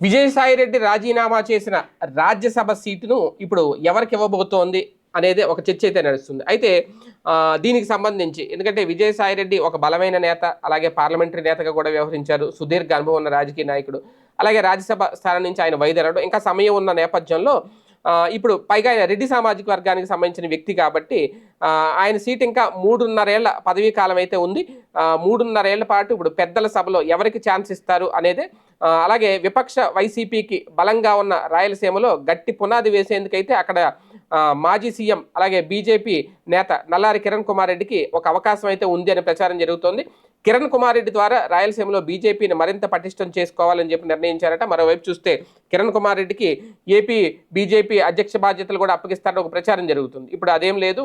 విజయసాయి రెడ్డి రాజీనామా చేసిన రాజ్యసభ సీటును ఇప్పుడు ఎవరికి ఇవ్వబోతోంది అనేది ఒక చర్చ అయితే నడుస్తుంది. అయితే దీనికి సంబంధించి ఎందుకంటే విజయసాయి రెడ్డి ఒక బలమైన నేత అలాగే పార్లమెంటరీ నేతగా కూడా వ్యవహరించారు. సుదీర్ఘ అనుభవం ఉన్న రాజకీయ నాయకుడు. అలాగే రాజ్యసభ స్థానం నుంచి ఆయన వైదొలగడం ఇంకా సమయం ఉన్న నేపథ్యంలో ఇప్పుడు పైగా ఆయన రెడ్డి సామాజిక వర్గానికి సంబంధించిన వ్యక్తి కాబట్టి ఆయన సీట్ ఇంకా మూడున్నరేళ్ళ పదవీ కాలం అయితే ఉంది. మూడున్నరేళ్ళ పాటు ఇప్పుడు పెద్దల సభలో ఎవరికి ఛాన్స్ ఇస్తారు అనేది అలాగే విపక్ష వైసీపీకి బలంగా ఉన్న రాయలసీమలో గట్టి పునాది వేసేందుకైతే అక్కడ మాజీ సీఎం అలాగే బీజేపీ నేత నల్లారి కిరణ్ కుమార్ రెడ్డికి ఒక అవకాశం అయితే ఉంది అనే ప్రచారం జరుగుతోంది. కిరణ్ కుమార్ రెడ్డి ద్వారా రాయలసీమలో బీజేపీని మరింత పటిష్టం చేసుకోవాలని చెప్పి నిర్ణయించారట. మరోవైపు చూస్తే కిరణ్ కుమార్ రెడ్డికి ఏపీ బీజేపీ అధ్యక్ష బాధ్యతలు కూడా అప్పగిస్తారని ఒక ప్రచారం జరుగుతుంది. ఇప్పుడు అదేం లేదు.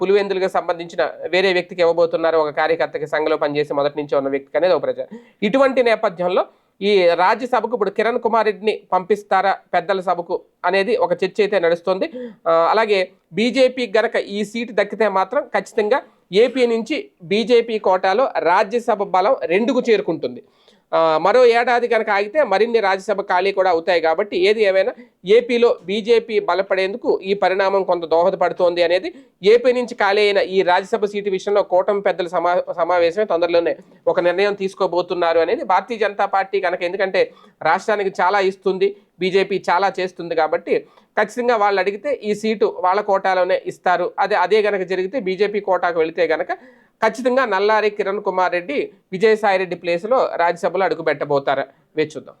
పులివెందులుగా సంబంధించిన వేరే వ్యక్తికి ఇవ్వబోతున్నారు. ఒక కార్యకర్తకి సంఘంలో పనిచేసి మొదటి నుంచి ఉన్న వ్యక్తికి అనేది ఒక ప్రచారం. ఇటువంటి నేపథ్యంలో ఈ రాజ్యసభకు ఇప్పుడు కిరణ్ కుమార్ రెడ్డిని పంపిస్తారా పెద్దల సభకు అనేది ఒక చర్చ అయితే నడుస్తుంది. అలాగే బీజేపీ గనక ఈ సీటు దక్కితే మాత్రం ఖచ్చితంగా ఏపీ నుంచి బీజేపీ కోటాలో రాజ్యసభ బలం రెండుకు చేరుకుంటుంది. మరో ఏడాది కనుక ఆగితే మరిన్ని రాజ్యసభ ఖాళీ కూడా అవుతాయి కాబట్టి ఏది ఏమైనా ఏపీలో బీజేపీ బలపడేందుకు ఈ పరిణామం కొంత దోహదపడుతోంది అనేది ఏపీ నుంచి ఖాళీ అయిన ఈ రాజ్యసభ సీటు విషయంలో కూటమి పెద్దల సమా సమావేశమే తొందరలోనే ఒక నిర్ణయం తీసుకోబోతున్నారు అనేది భారతీయ జనతా పార్టీ కనుక ఎందుకంటే రాష్ట్రానికి చాలా ఇస్తుంది బీజేపీ చాలా చేస్తుంది కాబట్టి ఖచ్చితంగా వాళ్ళు అడిగితే ఈ సీటు వాళ్ళ కోటాలోనే ఇస్తారు. అదే అదే కనుక జరిగితే బీజేపీ కోటాకు వెళితే కనుక ఖచ్చితంగా నల్లారి కిరణ్ కుమార్ రెడ్డి విజయసాయి రెడ్డి ప్లేస్లో రాజ్యసభలో అడుగుపెట్టబోతారు. వేచి చూద్దాం.